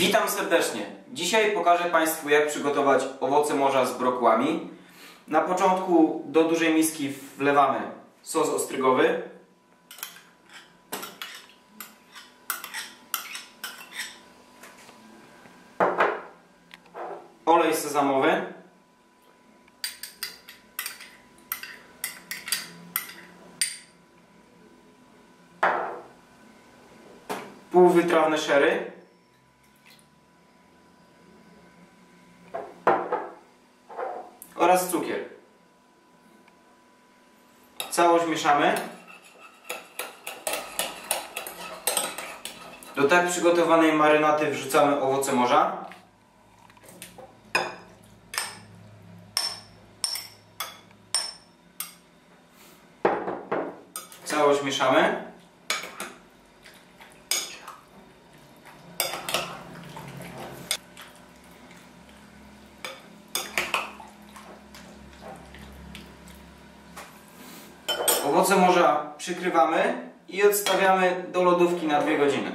Witam serdecznie. Dzisiaj pokażę Państwu jak przygotować owoce morza z brokułami. Na początku do dużej miski wlewamy sos ostrygowy. Olej sezamowy. Półwytrawne szery. Oraz cukier. Całość mieszamy. Do tak przygotowanej marynaty wrzucamy owoce morza. Całość mieszamy. Owoce morza przykrywamy i odstawiamy do lodówki na 2 godziny.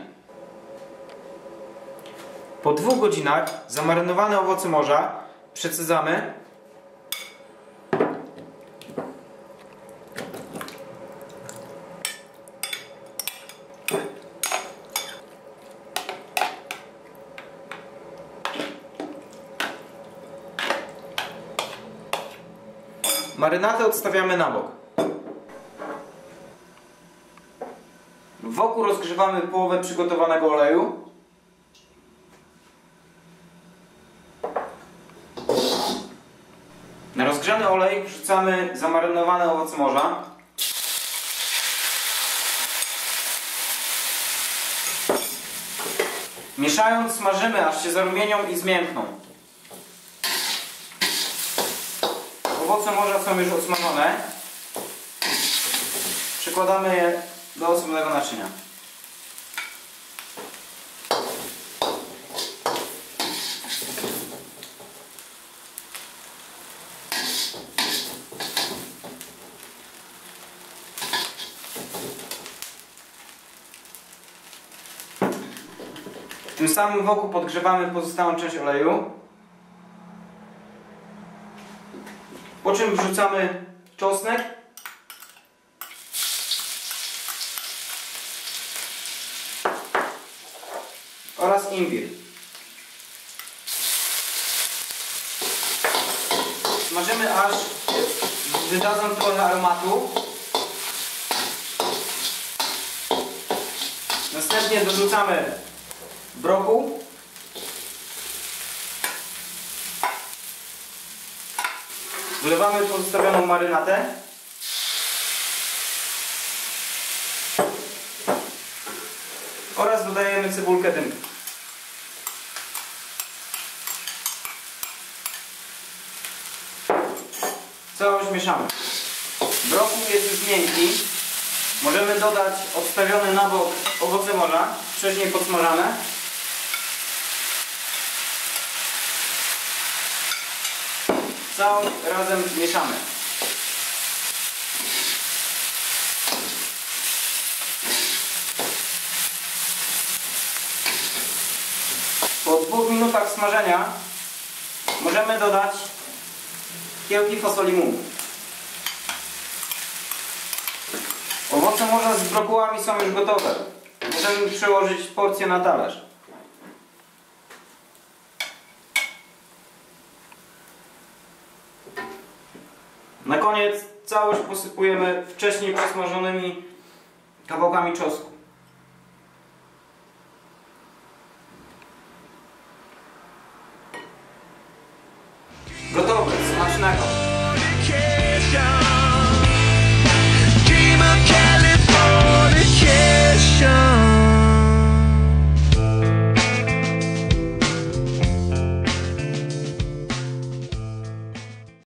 Po dwóch godzinach zamarynowane owoce morza przecedzamy Marynatę odstawiamy na bok. Wokół rozgrzewamy połowę przygotowanego oleju. Na rozgrzany olej wrzucamy zamarynowane owoce morza. Mieszając smażymy aż się zarumienią i zmiękną. Owoce morza są już odsmażone. Przykładamy je do osobnego naczynia. Tym samym wokół podgrzewamy pozostałą część oleju. Po czym wrzucamy czosnek oraz imbir. Smażymy aż wydadzą trochę aromatu. Następnie dorzucamy brokuł. Wlewamy pozostawioną marynatę. Oraz dodajemy cebulkę dymkę. Całość mieszamy. Brokuł jest już miękki. Możemy dodać odstawione na bok owoce morza, wcześniej podsmażane. Całość razem mieszamy. Po dwóch minutach smażenia możemy dodać kiełki fasoli Owoce morza z brokułami są już gotowe. Możemy przełożyć porcję na talerz. Na koniec całość posypujemy wcześniej przesmażonymi kawałkami czosnku. Gotowe, smacznego!